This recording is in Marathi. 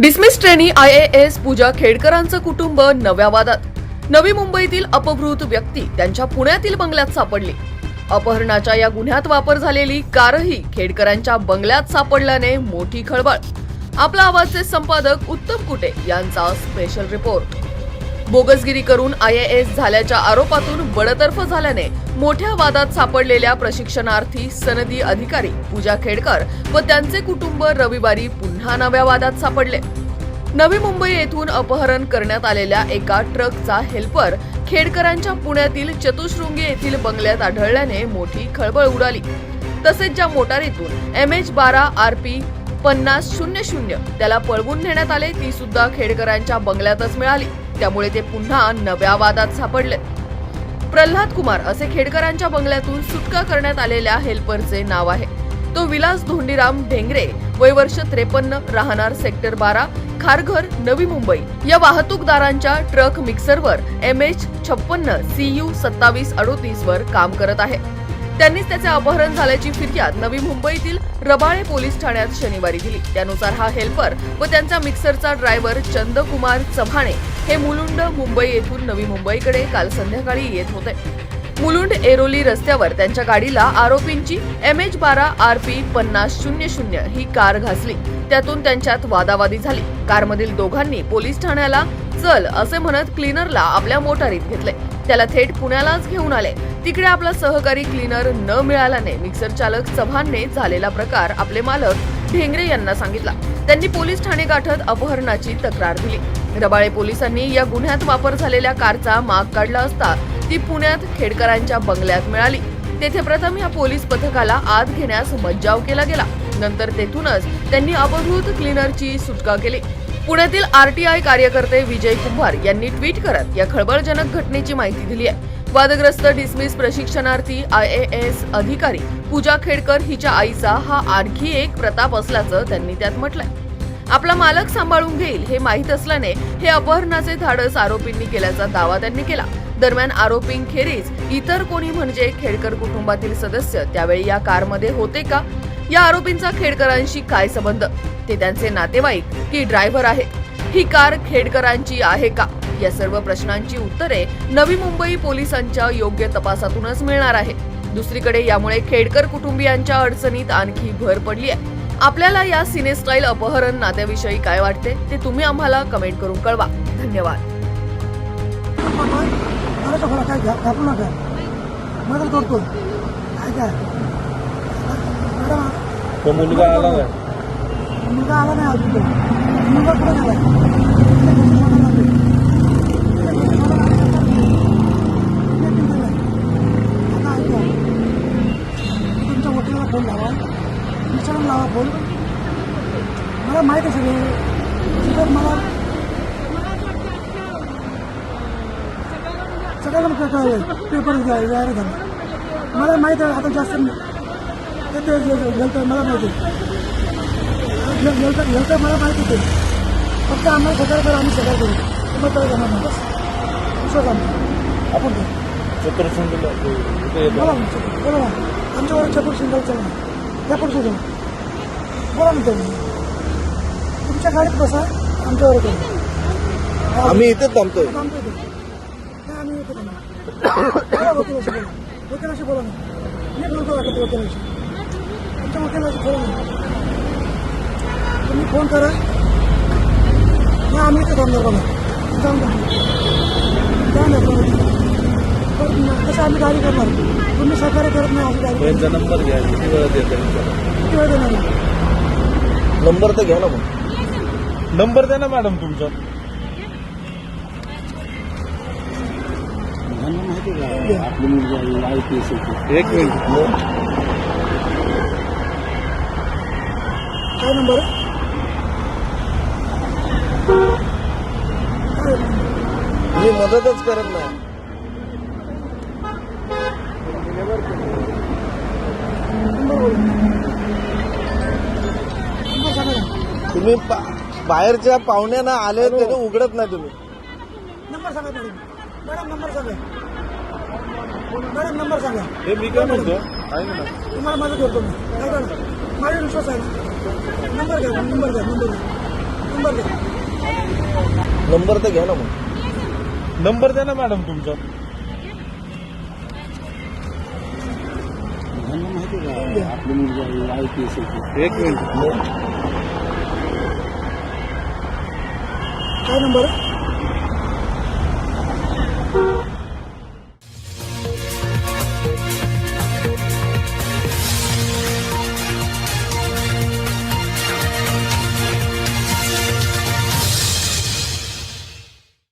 Dismiss trainee I A S Puja खेडकरांचं कुटुंब नव्या वादात. नवी मुंबईतील अपहृत व्यक्ती त्यांच्या पुण्यातील बंगल्यात सापडली. अपहरणाच्या या गुन्ह्यात वापर झालेली कारही खेडकरांच्या बंगल्यात सापडल्याने मोठी खळबळ. आपला आवाजचे संपादक उत्तम कुटे यांचा स्पेशल रिपोर्ट. बोगसगिरी करून आय एस झाल्याच्या आरोपातून बडतर्फ झाल्याने मोठ्या वादात सापडलेल्या प्रशिक्षणार्थी सनदी अधिकारी पूजा खेडकर व त्यांचे कुटुंब रविवारी पुन्हा नव्या वादात सापडले. नवी मुंबई येथून अपहरण करण्यात आलेल्या एका ट्रकचा हेल्पर खेडकरांच्या पुण्यातील चतुश्रुंगी येथील बंगल्यात आढळल्याने मोठी खळबळ उडाली. तसेच ज्या मोटारीतून एम एच बारा आर पी पन्नास शून्य शून्य त्याला पळवून नेण्यात आले ती सुद्धा खेडकरांच्या बंगल्यातच मिळाली. त्यामुळे ते पुन्हा नव्या वादात सापडले. प्रल्हाद कुमार असे खेडकरांच्या बंगल्यातून सुटका करण्यात आलेल्या हेल्परचे नाव आहे. तो विलास धोंडीराम ढेंगरे वय वर्ष त्रेपन्न राहणार सेक्टर बारा खारघर नवी मुंबई. या वाहतूकदारांच्या ट्रक मिक्सरवर एम एच छप्पन्न सी यू सत्तावीस अडोतीस वर काम करत आहे. त्यांनीच त्याचे अपहरण झाल्याची फिर्याद नवी मुंबईतील रबाळे पोलीस ठाण्यात शनिवारी दिली. त्यानुसार हा हेल्पर व त्यांचा मिक्सरचा ड्रायव्हर चंदकुमार चव्हाणे हे मुलुंड मुंबई येथून नवी मुंबईकडे काल संध्याकाळी येत होते. मुलुंड एरोली रस्त्यावर त्यांच्या गाडीला आरोपींची एम एच बारा आर पी पन्नास शून्य शून्य ही कार घासली. त्यातून त्यांच्यात वादावादी झाली. कारमधील दोघांनी पोलीस ठाण्याला चल असे म्हणत क्लीनरला आपल्या मोटारीत घेतले. त्याला थेट पुण्यालाच घेऊन आले. तिकडे आपला सहकारी क्लीनर न मिळाल्याने मिक्सर चालक चव्हाणने झालेला प्रकार आपले मालक ढेंगरे यांना सांगितला. त्यांनी पोलीस ठाणे गाठत अपहरणाची तक्रार दिली. रबाळे पोलिसांनी या गुन्ह्यात वापर झालेल्या कारचा माग काढला असता ती पुण्यात खेडकरांच्या बंगल्यात मिळाली. तेथे प्रथम या पोलीस पथकाला आत घेण्यास मज्जाव केला गेला. नंतर तेथूनच त्यांनी अपहृत क्लीनरची सुटका केली. पुण्यातील आरटीआय कार्यकर्ते विजय कुंभार यांनी ट्विट करत या खळबळजनक घटनेची माहिती दिली आहे. वादग्रस्त डिसमिस प्रशिक्षणार्थी आय ए एस अधिकारी पूजा खेडकर हिच्या आईचा हा आणखी एक प्रताप असल्याचं त्यांनी त्यात म्हटलंय. आपला मालक सांभाळून घेईल हे माहीत असल्याने हे अपहरणाचे धाडस आरोपींनी केल्याचा दावा त्यांनी केला. दरम्यान आरोपींखेरीज इतर कोणी म्हणजे खेडकर कुटुंबातील सदस्य त्यावेळी या कारमध्ये होते का? या आरोपींचा खेडकरांशी काय संबंध ते त्यांचे नातेवाईक की ड्रायव्हर आहेत ही कार खेडकरांची आहे का या सर्व प्रश्नांची उत्तरे नवी मुंबई पोलिसांच्या योग्य तपासातूनच मिळणार आहे दुसरीकडे यामुळे खेडकर कुटुंबियांच्या अडचणीत आणखी भर पडली आहे आपल्याला या सिनेस्टाईल अपहरण नात्याविषयी काय वाटते ते तुम्ही आम्हाला कमेंट करून कळवा धन्यवाद काय काय काय तो मुलगा आला नाही. मुलगा आला नाही अजून तो. मुलगा कुठे गेला? आता ऐका तुमच्या वकिलाला फोन लावा. विचारून लावा फोन मला माहीत आहे सगळे. तिथं मला सगळ्याला मग कळलं पेपर जाहीर झालं मला माहीत आहे आता जास्त ते ते मला माहिती गेलं गेलं मला माहिती होते फक्त आम्हाला सगळं करा आम्ही सगळं करू मग काय जमणार नाही बस दुसरं आमचा आपण बोला ना बोला ना आमच्यावर चपूर सिंगल चालू या पुढचं जाऊ बोला ना तुम्ही तुमच्या गाडीत बसा आमच्यावर करू आम्ही इथेच थांबतोय आता आम्ही इथे थांबतो वकिलाशी बोला वकिलाशी बोला ना मी बोलतो वाटत वकिलाशी तुमच्या वकिलाशी बोला ना तुम्ही फोन करा. नाही आम्ही इथे थांबणार बघा. जाऊन बघा. पण कसं आम्ही गाडी करणार. तुम्ही सहकार्य करत नाही गाडी यांचा नंबर घ्या किती किती वेळ देणार? नंबर तर घ्या ना मग. नंबर द्या ना मॅडम तुमचा. एक मिनिट काय नंबर आहे? काय मी मदतच करत नाही नंबर बोला नंबर सांगा ना तुम्ही पा- बाहेरच्या पाहुण्यांना आले तरी उघडत नाही तुम्ही. नंबर सांगा मॅडम मॅडम नंबर सांगा. मॅडम नंबर सांगा. हे मी काय म्हणतो तुम्हाला मदत करतो मी. काय करा माझा विश्वास आहे नंबर घ्या नंबर घ्या नंबर घ्या. नंबर द्या नंबर तर घ्या ना मग. नंबर द्या ना मॅडम तुमचा. एक मिनिट. काय नंबर आहे